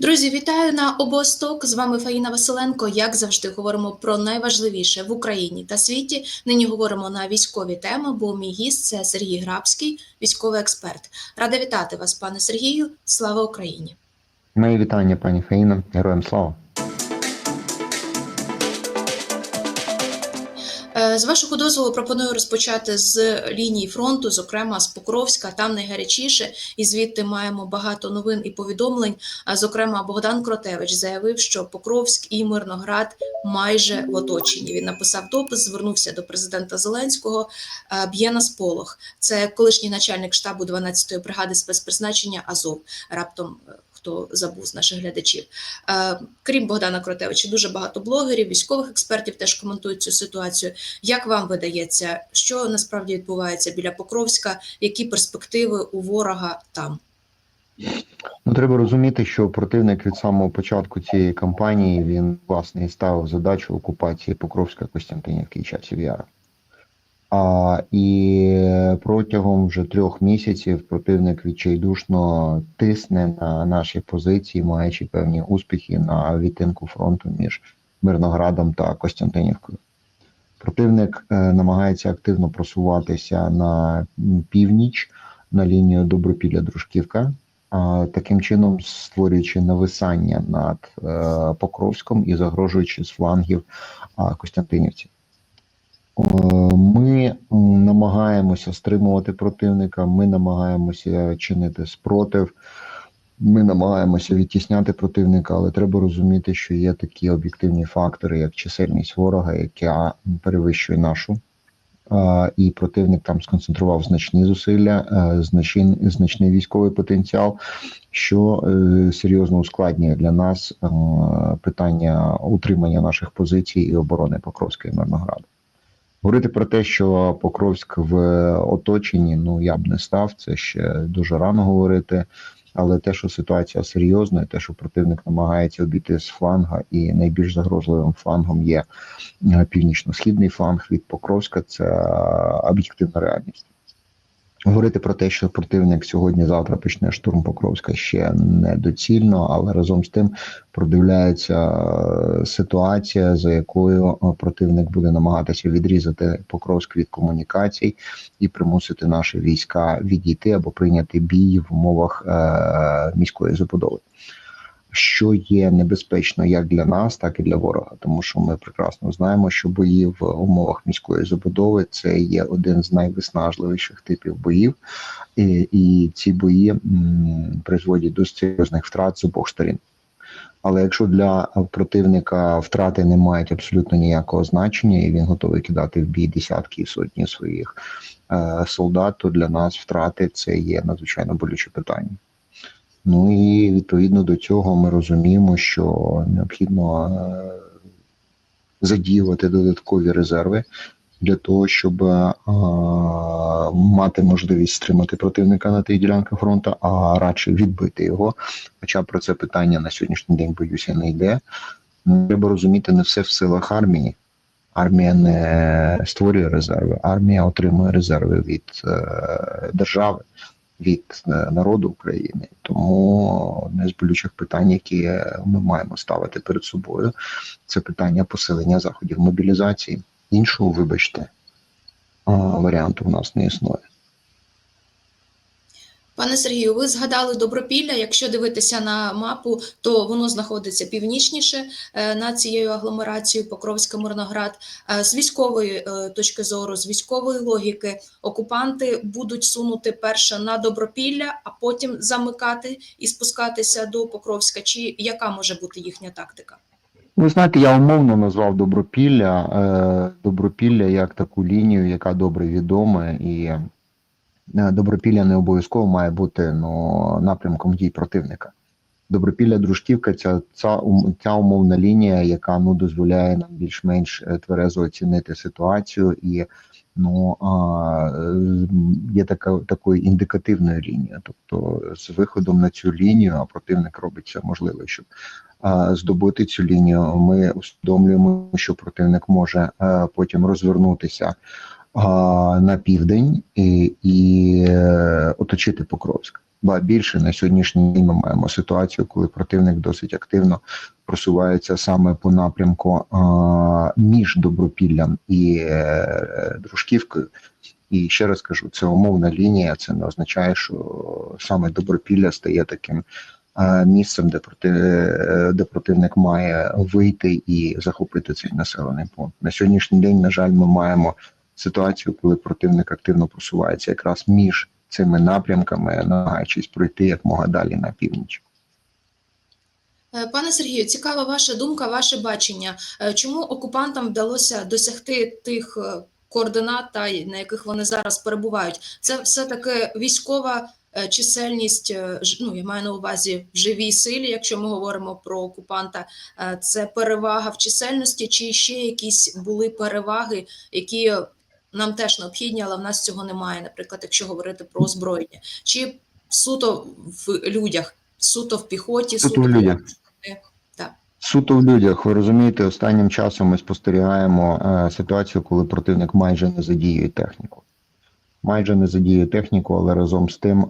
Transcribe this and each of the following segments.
Друзі, вітаю на обосток. З вами Фаїна Василенко. Як завжди, говоримо про найважливіше в Україні та світі. Нині говоримо на військові теми, бо мій гість це Сергій Грабський, військовий експерт. Рада вітати вас, пане Сергію. Слава Україні! Мої вітання, пані Фаїна. Героям слава. З вашого дозволу пропоную розпочати з лінії фронту, зокрема з Покровська, там найгарячіше, і звідти маємо багато новин і повідомлень. А зокрема, Богдан Кротевич заявив, що Покровськ і Мирноград майже в оточенні. Він написав допис, звернувся до президента Зеленського. е, Б'є на сполох. Це колишній начальник штабу 12-ї бригади спецпризначення Азов. Раптом е, хто забув з наших глядачів. Е, Крім Богдана Кротевича, дуже багато блогерів, військових експертів теж коментують цю ситуацію. Як вам видається, що насправді відбувається біля Покровська? Які перспективи у ворога там? Ну, треба розуміти, що противник від самого початку цієї кампанії він власне і ставив задачу окупації Покровська Костянтинівки і часів Яра. А, і протягом вже трьох місяців противник відчайдушно тисне на наші позиції, маючи певні успіхи на відтинку фронту між Мирноградом та Костянтинівкою. Противник е, намагається активно просуватися на північ на лінію Добропілля-Дружківка, а, таким чином створюючи нависання над е, Покровськом і загрожуючи з флангів а, Костянтинівці. Ми намагаємося стримувати противника, ми намагаємося чинити спротив, ми намагаємося відтісняти противника, але треба розуміти, що є такі об'єктивні фактори, як чисельність ворога, яка перевищує нашу. І противник там сконцентрував значні зусилля, е, значний, значний військовий потенціал, що е, серйозно ускладнює для нас е, питання утримання наших позицій і оборони Покровська і Мирнограду. Говорити про те, що Покровськ в оточенні, ну я б не став, це ще дуже рано говорити. Але те, що ситуація серйозна, те, що противник намагається обійти з фланга, і найбільш загрозливим флангом є е, північно-східний фланг від Покровська, це е, об'єктивна реальність. Говорити про те, що противник сьогодні-завтра почне штурм Покровська ще недоцільно, але разом з тим продивляється е, ситуація, за якою е, противник буде намагатися відрізати Покровськ від комунікацій і примусити наші війська відійти або прийняти бій в умовах е, міської забудови. Що є небезпечно як для нас, так і для ворога, тому що ми прекрасно знаємо, що бої в умовах міської забудови це є один з найвиснажливіших типів боїв, і, і ці бої призводять до серйозних втрат з обох сторін. Але якщо для противника втрати не мають абсолютно ніякого значення, і він готовий кидати в бій десятки і сотні своїх е, солдат, то для нас втрати це є надзвичайно болюче питання. Ну і відповідно до цього ми розуміємо, що необхідно е, задіювати додаткові резерви для того, щоб е, мати можливість стримати противника на тих ділянках фронту, а радше відбити його. Хоча про це питання на сьогоднішній день боюся не йде. Треба розуміти, не все в силах армії. Армія не створює резерви, армія отримує резерви від е, держави від е, народу України. Тому одне з болючих питань, які ми маємо ставити перед собою, це питання посилення заходів мобілізації. Іншого, вибачте, е, варіанту в нас не існує. Пане Сергію, ви згадали Добропілля. Якщо дивитися на мапу, то воно знаходиться північніше е, над цією агломерацією Покровська Мирноград. Е, З військової е, точки зору, з військової логіки, окупанти будуть сунути перше на Добропілля, а потім замикати і спускатися до Покровська. Чи яка може бути їхня тактика? Ви знаєте, я умовно назвав Добропілля, Добропілля як таку лінію, яка добре відома, і Добропілля не обов'язково має бути ну, напрямком дій противника. Добропілля Дружківка ця, ця, ця умовна лінія, яка ну, дозволяє нам більш-менш е, тверезо оцінити ситуацію і ну, а, е, є така такою індикативною лінією. Тобто з виходом на цю лінію, а противник робить все можливе, щоб а, здобути цю лінію. Ми усвідомлюємо, що противник може е, потім розвернутися а, на південь і, і е, оточити Покровськ. Ба більше на сьогоднішній день ми маємо ситуацію, коли противник досить активно просувається саме по напрямку а, між Добропіллям і е, Дружківкою. І ще раз кажу, це умовна лінія. Це не означає, що саме Добропілля стає таким е, місцем, де проти е, де противник має вийти і захопити цей населений пункт. На сьогоднішній день, на жаль, ми маємо ситуацію, коли противник активно просувається якраз між цими напрямками, намагаючись пройти якмога далі на північ. Е, Пане Сергію, цікава ваша думка, ваше бачення. Е, Чому окупантам вдалося досягти тих е, координат, на яких вони зараз перебувають? Це все таки військова чисельність. Ну я маю на увазі в живій силі, якщо ми говоримо про окупанта. Це перевага в чисельності, чи ще якісь були переваги, які нам теж необхідні, але в нас цього немає. Наприклад, якщо говорити про озброєння, чи суто в людях, суто в піхоті, Суто в людях. Суто в людях, ви розумієте, останнім часом ми спостерігаємо е, ситуацію, коли противник майже не задіює техніку. Майже не задіює техніку, але разом з тим е,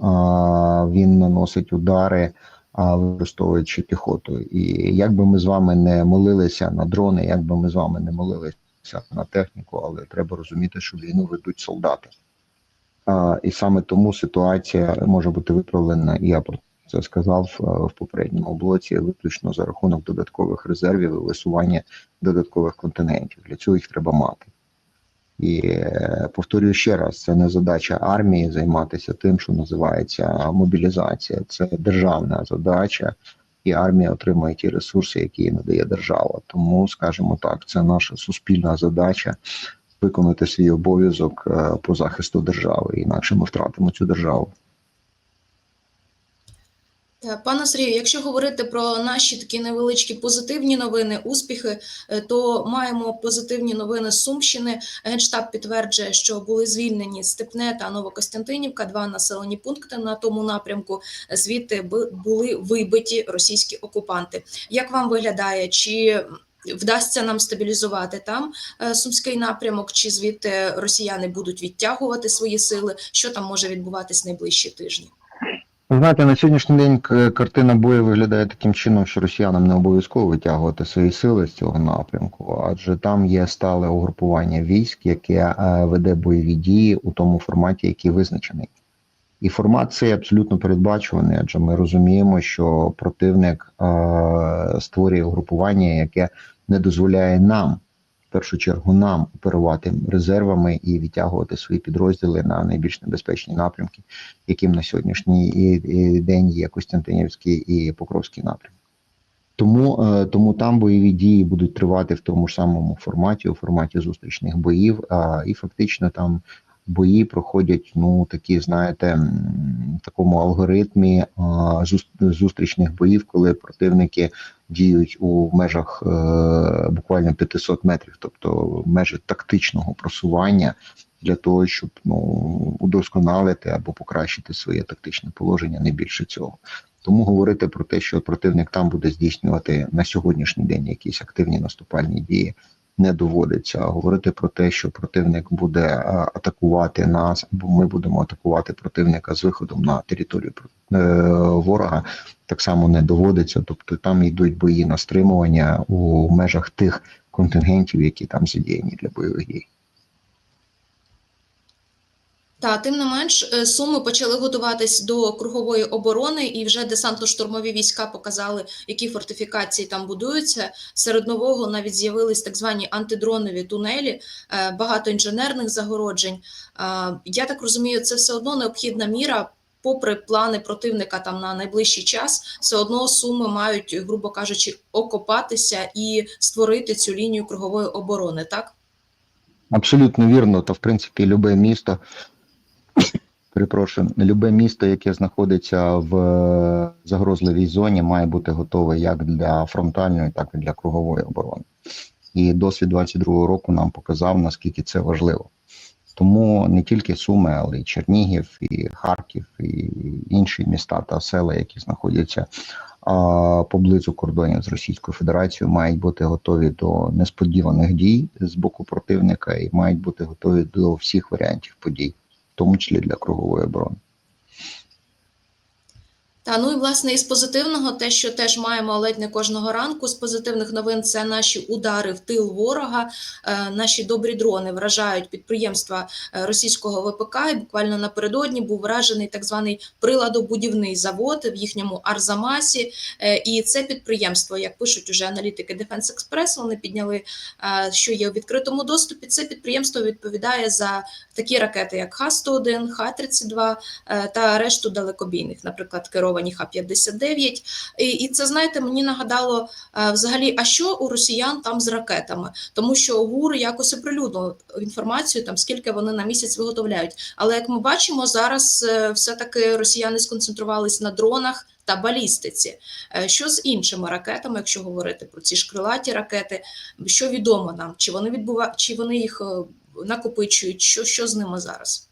він наносить удари, а використовуючи піхоту. І як би ми з вами не молилися на дрони, як би ми з вами не молилися на техніку, але треба розуміти, що війну ведуть солдати. А, і саме тому ситуація може бути виправлена, я про це сказав е, в попередньому блоці, виключно за рахунок додаткових резервів і висування додаткових континентів. Для цього їх треба мати. І е, повторюю ще раз: це не задача армії займатися тим, що називається мобілізація. Це державна задача, і армія отримує ті ресурси, які їй надає держава. Тому, скажімо так, це наша суспільна задача виконати свій обов'язок е, по захисту держави. Інакше ми втратимо цю державу. Е, Пане Сергію, якщо говорити про наші такі невеличкі позитивні новини, успіхи, е, то маємо позитивні новини з Сумщини. Генштаб підтверджує, що були звільнені Степне та Новокостянтинівка, два населені пункти на тому напрямку. Звідти бу- були вибиті російські окупанти. Як вам виглядає? Чи вдасться нам стабілізувати там е, сумський напрямок, чи звідти росіяни будуть відтягувати свої сили? Що там може відбуватись найближчі тижні? Ви Знаєте, на сьогоднішній день картина бою виглядає таким чином, що росіянам не обов'язково витягувати свої сили з цього напрямку, адже там є стале угрупування військ, яке е, веде бойові дії у тому форматі, який визначений. І формат цей абсолютно передбачуваний, адже ми розуміємо, що противник е, створює угрупування, яке не дозволяє нам, першу чергу, нам оперувати резервами і відтягувати свої підрозділи на найбільш небезпечні напрямки яким на сьогоднішній і- і день є Костянтинівський і Покровський напрям. Тому, е, тому там бойові дії будуть тривати в тому ж самому форматі, у форматі зустрічних боїв, і фактично там бої проходять, ну такі, знаєте, такому алгоритмі а, зустрічних боїв, коли противники діють у межах е, буквально 500 метрів, тобто межі тактичного просування для того, щоб ну удосконалити або покращити своє тактичне положення, не більше цього. Тому говорити про те, що противник там буде здійснювати на сьогоднішній день якісь активні наступальні дії, не доводиться. Говорити про те, що противник буде е, атакувати нас, або ми будемо атакувати противника з виходом на територію е, ворога, так само не доводиться. Тобто там йдуть бої на стримування у межах тих контингентів, які там задіяні для бойових дій. Та тим не менш, е, суми почали готуватись до кругової оборони, і вже десантно-штурмові війська показали, які фортифікації там будуються. Серед нового навіть з'явились так звані антидронові тунелі, е, багато інженерних загороджень. Е, Я так розумію, це все одно необхідна міра. Попри плани противника там на найближчий час, все одно суми мають, грубо кажучи, окопатися і створити цю лінію кругової оборони. Так Абсолютно вірно. Та в принципі, любе місто, перепрошую, любе місто, яке знаходиться в е, загрозливій зоні, має бути готове як для фронтальної, так і для кругової оборони. І досвід 22-го року нам показав, наскільки це важливо. Тому не тільки Суми, але й Чернігів, і Харків, і інші міста та села, які знаходяться а, поблизу кордонів з Російською Федерацією, мають бути готові до несподіваних дій з боку противника і мають бути готові до всіх варіантів подій, тому числі для кругової оборони. Та ну і власне із позитивного, те, що теж маємо ледь не кожного ранку. З позитивних новин це наші удари в тил ворога. Е, наші добрі дрони вражають підприємства е, російського ВПК. І буквально напередодні був вражений так званий приладобудівний завод в їхньому Арзамасі. Е, і це підприємство, як пишуть уже аналітики Defense Express, вони підняли, що є у відкритому доступі. Це підприємство відповідає за такі ракети, як Х-101, Х-32 е, та решту далекобійних, наприклад, керовані Х-59. І, і це, знаєте, мені нагадало е, взагалі, а що у росіян там з ракетами? Тому що ГУР якось оприлюднив інформацію, там скільки вони на місяць виготовляють. Але як ми бачимо, зараз е, все-таки росіяни сконцентрувались на дронах та балістиці. Е, Що з іншими ракетами, якщо говорити про ці ж крилаті ракети, що відомо нам? Чи вони відбува... чи вони їх накопичують? Що, що з ними зараз?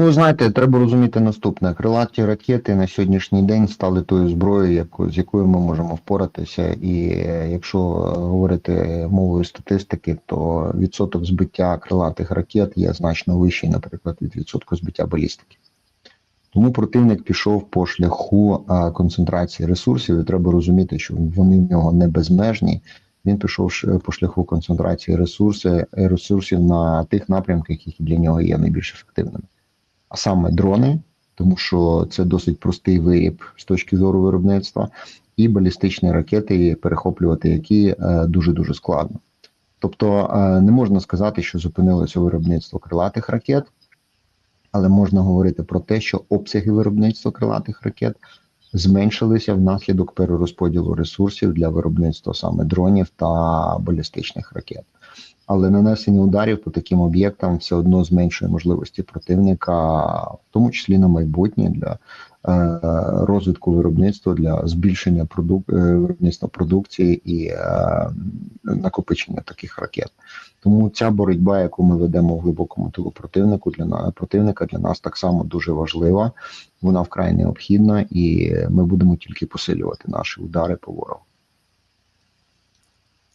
Ну, знаєте, треба розуміти наступне: крилаті ракети на сьогоднішній день стали тою зброєю, з якою ми можемо впоратися. І е, якщо говорити мовою статистики, то відсоток збиття крилатих ракет є значно вищий, наприклад, від відсотку збиття балістики. Тому противник пішов по шляху а, концентрації ресурсів, і треба розуміти, що вони в нього не безмежні. Він пішов по шляху концентрації ресурсів, ресурсів на тих напрямках, які для нього є найбільш ефективними. А саме дрони, тому що це досить простий виріб з точки зору виробництва, і балістичні ракети, перехоплювати які дуже дуже складно. Тобто е, не можна сказати, що зупинилося виробництво крилатих ракет, але можна говорити про те, що обсяги виробництва крилатих ракет зменшилися внаслідок перерозподілу ресурсів для виробництва саме дронів та балістичних ракет. Але нанесення ударів по таким об'єктам все одно зменшує можливості противника, в тому числі на майбутнє для е, розвитку виробництва, для збільшення продук... е, виробництва продукції і е, накопичення таких ракет. Тому ця боротьба, яку ми ведемо в глибокому тилу противнику для противника, для нас так само дуже важлива. Вона вкрай необхідна, і ми будемо тільки посилювати наші удари по ворогу.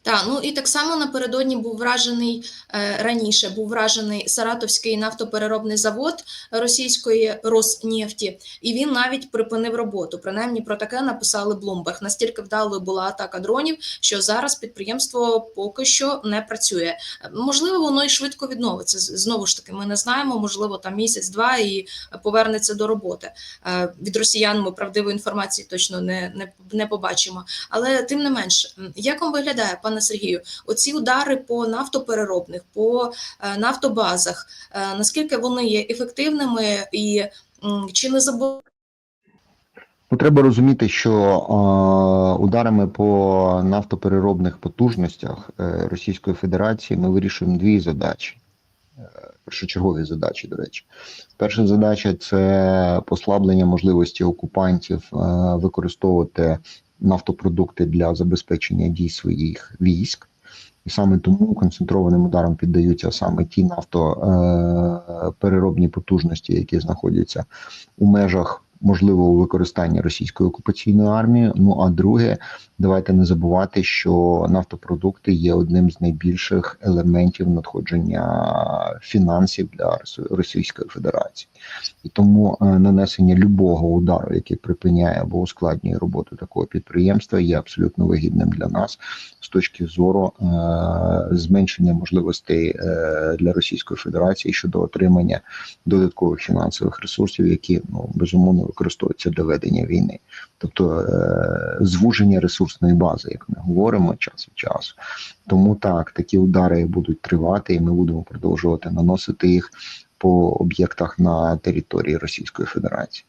Так, ну і так само напередодні був вражений е, раніше. Був вражений Саратовський нафтопереробний завод російської Роснефті, і він навіть припинив роботу. Принаймні про таке написали Bloomberg. Настільки вдалою була атака дронів, що зараз підприємство поки що не працює. Можливо, воно і швидко відновиться. Знову ж таки, ми не знаємо. Можливо, там місяць-два і повернеться до роботи. Е, Від росіян ми правдивої інформації точно не, не, не побачимо. Але тим не менш, як вам виглядає, пане Сергію, оці удари по нафтопереробних, по е, нафтобазах, е, наскільки вони є ефективними і чи не забо... Ну, треба розуміти, що е, ударами по нафтопереробних потужностях е, Російської Федерації ми вирішуємо дві задачі. Е, першочергові задачі, до речі. Перша задача це послаблення можливості окупантів використовувати нафтопродукти для забезпечення дій своїх військ. І саме тому концентрованим ударом піддаються саме ті нафтопереробні потужності, які знаходяться у межах можливого використання російської окупаційної армії. Ну а друге, давайте не забувати, що нафтопродукти є одним з найбільших елементів надходження фінансів для Російської Федерації, і тому е, нанесення любого удару, який припиняє або ускладнює роботу такого підприємства, є абсолютно вигідним для нас з точки зору е, зменшення можливостей е, для Російської Федерації щодо отримання додаткових фінансових ресурсів, які ну безумовно використовуються для ведення війни, тобто е, звуження ресурсної бази, як ми говоримо час від часу. Тому так такі удари будуть тривати, і ми будемо продовжувати наносити їх по об'єктах на території Російської Федерації.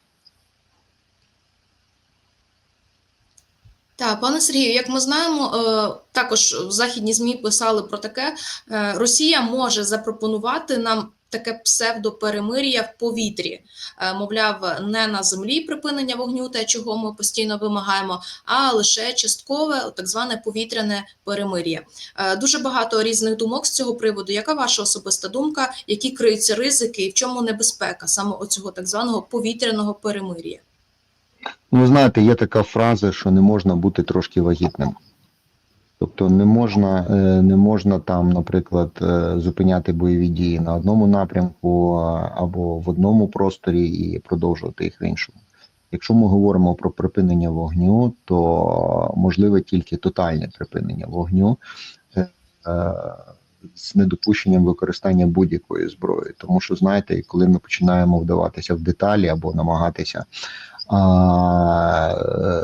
Так, пане Сергію, як ми знаємо, е, також західні змі писали про таке: е, Росія може запропонувати нам таке псевдоперемир'я в повітрі, Е, мовляв, не на землі припинення вогню, те, чого ми постійно вимагаємо, а лише часткове, так зване повітряне перемир'я. Е, Дуже багато різних думок з цього приводу. Яка ваша особиста думка? Які криються ризики і в чому небезпека саме оцього так званого повітряного перемир'я? Ну, знаєте, є така фраза, що не можна бути трошки вагітним. Тобто не можна, е, не можна там, наприклад, е, зупиняти бойові дії на одному напрямку або в одному просторі і продовжувати їх в іншому. Якщо ми говоримо про припинення вогню, то можливе тільки тотальне припинення вогню е, з недопущенням використання будь-якої зброї. Тому що знаєте, коли ми починаємо вдаватися в деталі або намагатися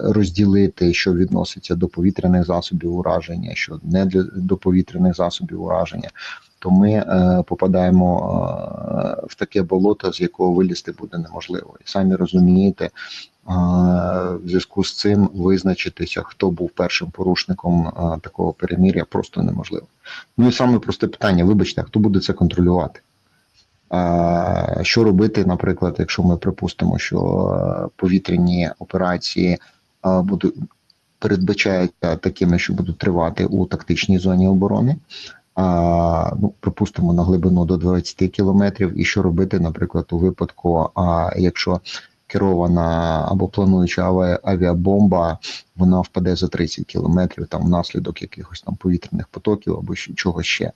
розділити, що відноситься до повітряних засобів ураження, що не для до повітряних засобів ураження, то ми е, попадаємо е, в таке болото, з якого вилізти буде неможливо. І самі розумієте, е, в зв'язку з цим визначитися, хто був першим порушником е, такого перемір'я, просто неможливо. Ну і саме просте питання: вибачте, хто буде це контролювати? Що робити, наприклад, якщо ми припустимо, що е, повітряні операції е, будуть передбачаються такими, що будуть тривати у тактичній зоні оборони, ну, припустимо, на глибину до 20 кілометрів, і що робити, наприклад, у випадку, якщо керована або плануюча авіабомба, вона впаде за 30 кілометрів там внаслідок якихось там повітряних потоків або чогось ще.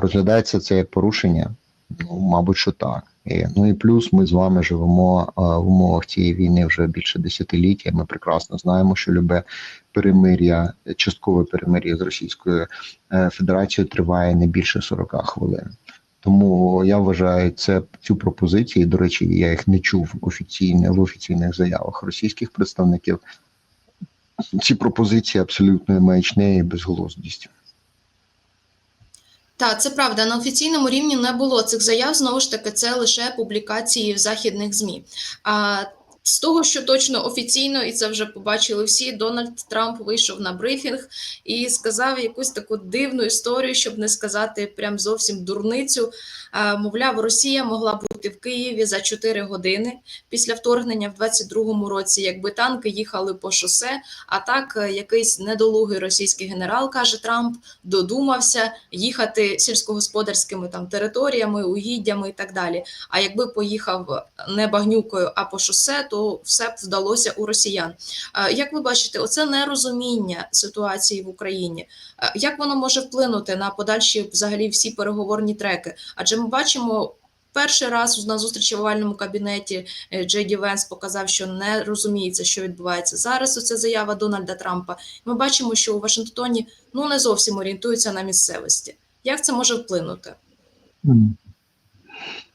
Розглядається це як порушення? Ну, мабуть, що так. І, ну і плюс ми з вами живемо а, в умовах цієї війни вже більше десятиліття. Ми прекрасно знаємо, що любе перемир'я, часткове перемир'я з Російською е, Федерацією триває не більше 40 хвилин. Тому я вважаю це цю пропозицію. До речі, я їх не чув офіційно в офіційних заявах російських представників. Ці пропозиції абсолютно маячне і безглуздість. Так, це правда. На офіційному рівні не було цих заяв. Знову ж таки, це лише публікації в західних змі. А з того, що точно офіційно, і це вже побачили всі, Дональд Трамп вийшов на брифінг і сказав якусь таку дивну історію, щоб не сказати прям зовсім дурницю. А, мовляв, Росія могла бути в Києві за 4 години після вторгнення в 22-му році, якби танки їхали по шосе. А так е, якийсь недолугий російський генерал каже Трамп, додумався їхати сільськогосподарськими там територіями, угіддями і так далі. А якби поїхав не багнюкою, а по шосе, то все б вдалося у росіян. Е, Як ви бачите, оце нерозуміння ситуації в Україні. Е, Як воно може вплинути на подальші взагалі всі переговорні треки? Адже ми бачимо. Перший раз на зустрічі в овальному кабінеті е, Джей Ді Венс показав, що не розуміється, що відбувається зараз. Оця заява Дональда Трампа. Ми бачимо, що у Вашингтоні ну не зовсім орієнтуються на місцевості. Як це може вплинути?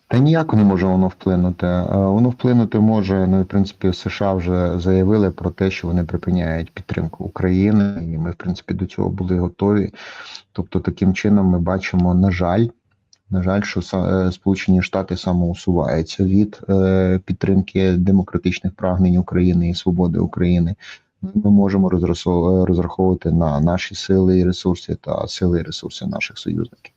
Та ніяк не може воно вплинути. Е, Воно вплинути може. Ну і в принципі США вже заявили про те, що вони припиняють підтримку України, і ми, в принципі, до цього були готові. Тобто, таким чином, ми бачимо, на жаль, на жаль, що е, Сполучені Штати самоусуваються від е, підтримки демократичних прагнень України і свободи України. Ми можемо розраховувати- розраховувати на наші сили і ресурси та сили і ресурси наших союзників.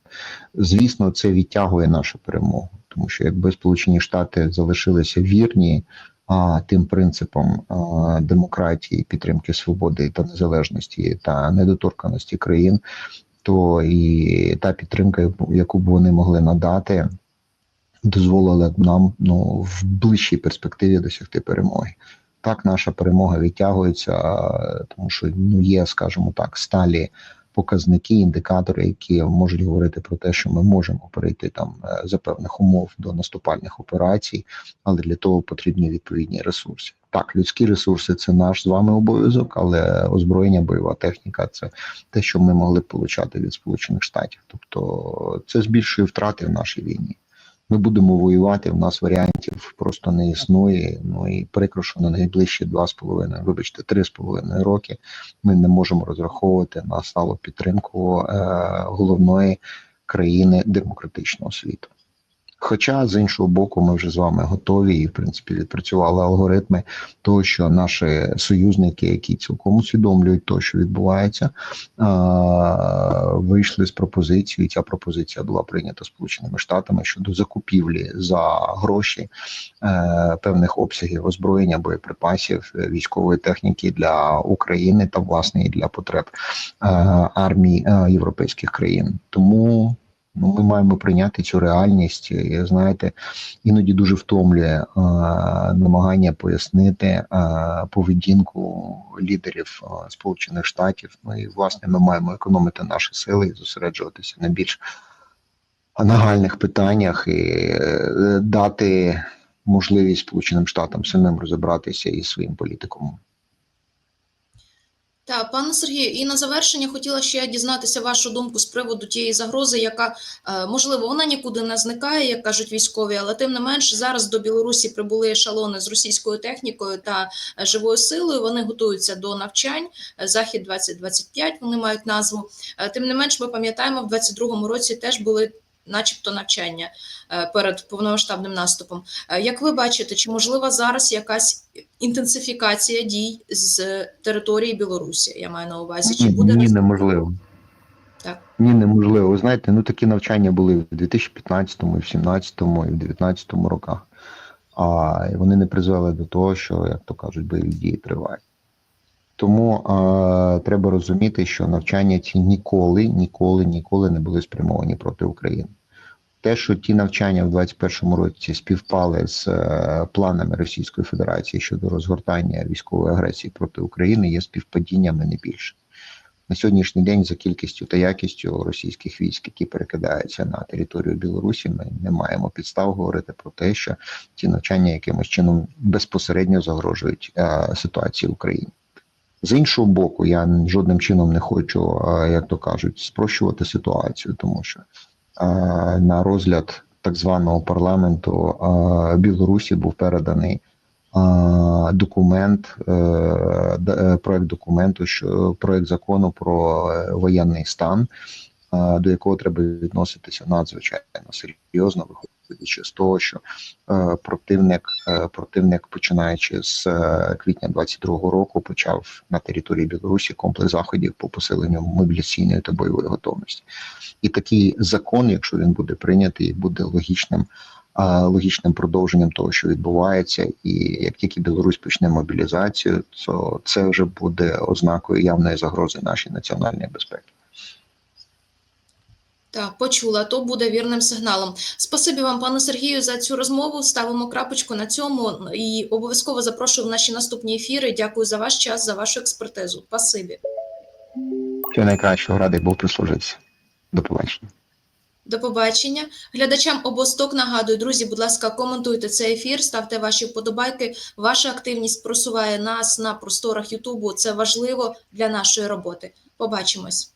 Звісно, це відтягує нашу перемогу, тому що якби Сполучені Штати залишилися вірні а, тим принципам а, демократії, підтримки свободи та незалежності та недоторканості країн, то і та підтримка, яку б вони могли надати, дозволила б нам ну в ближчій перспективі досягти перемоги. Так, наша перемога відтягується, тому що ну є, скажімо так, сталі показники, індикатори, які можуть говорити про те, що ми можемо перейти там е, за певних умов до наступальних операцій, але для того потрібні відповідні ресурси. Так, людські ресурси це наш з вами обов'язок, але озброєння, бойова техніка це те, що ми могли получати від Сполучених Штатів. Тобто це збільшує втрати в нашій війні. Ми будемо воювати. В нас варіантів просто не існує. Ну і прикро, що на найближчі два з половиною, вибачте, три з половиною роки ми не можемо розраховувати на сталу підтримку е, головної країни демократичного світу. Хоча з іншого боку, ми вже з вами готові і в принципі відпрацювали алгоритми того, що наші союзники, які цілком усвідомлюють те, що відбувається, вийшли з пропозицією. Ця пропозиція була прийнята Сполученими Штатами щодо закупівлі за гроші е, певних обсягів озброєння, боєприпасів, військової техніки для України та власне і для потреб е, армій е, європейських країн. Тому ну, ми маємо прийняти цю реальність. І, знаєте, іноді дуже втомлює е, намагання пояснити е, поведінку лідерів е, Сполучених Штатів. Ну і власне ми маємо економити наші сили і зосереджуватися на більш нагальних питаннях і е, дати можливість Сполученим Штатам самим розібратися із своїм політиком. Так, пане Сергію, і на завершення хотіла ще дізнатися вашу думку з приводу тієї загрози, яка е, можливо вона нікуди не зникає, як кажуть військові, але тим не менш зараз до Білорусі прибули ешелони з російською технікою та е, живою силою. Вони готуються до навчань. е, Захід 2025 Вони мають назву. Тим не менш, ми пам'ятаємо, в 22-му році теж були. Начебто навчання е, перед повномасштабним наступом. Е, Як ви бачите, чи можлива зараз якась інтенсифікація дій з території Білорусі? Я маю на увазі, чи буде ні, неможливо. Так. Ні, неможливо. Ви знаєте, ну такі навчання були в 2015, і в 2017, і в 2019 роках. А вони не призвели до того, що, як то кажуть, бойові дії тривають. Тому е, треба розуміти, що навчання ці ніколи, ніколи, ніколи не були спрямовані проти України. Те, що ті навчання в 2021 році співпали з е, планами Російської Федерації щодо розгортання військової агресії проти України, є співпадіннями не більше. На сьогоднішній день за кількістю та якістю російських військ, які перекидаються на територію Білорусі, ми не маємо підстав говорити про те, що ці навчання якимось чином безпосередньо загрожують е, ситуації в Україні. З іншого боку, я жодним чином не хочу, як то кажуть, спрощувати ситуацію, тому що на розгляд так званого парламенту Білорусі був переданий документ, е, е, проект документу, що проект закону про е, воєнний стан, до якого треба відноситися надзвичайно серйозно, виходячи з того, що е, противник, е, противник, починаючи з е, квітня 22-го року, почав на території Білорусі комплекс заходів по посиленню мобіляційної та бойової готовності. І такий закон, якщо він буде прийнятий, буде логічним. Логічним продовженням того, що відбувається, і як тільки Білорусь почне мобілізацію, то це вже буде ознакою явної загрози нашій національній безпеці. Так, почула, то буде вірним сигналом. Спасибі вам, пане Сергію, за цю розмову. Ставимо крапочку на цьому і обов'язково запрошую в наші наступні ефіри. Дякую за ваш час, за вашу експертизу. Спасибі. Всього найкращого радий був прислужитися. До побачення. До побачення. Глядачам обосток нагадую, друзі, будь ласка, коментуйте цей ефір, ставте ваші вподобайки. Ваша активність просуває нас на просторах Ютубу. Це важливо для нашої роботи. Побачимось.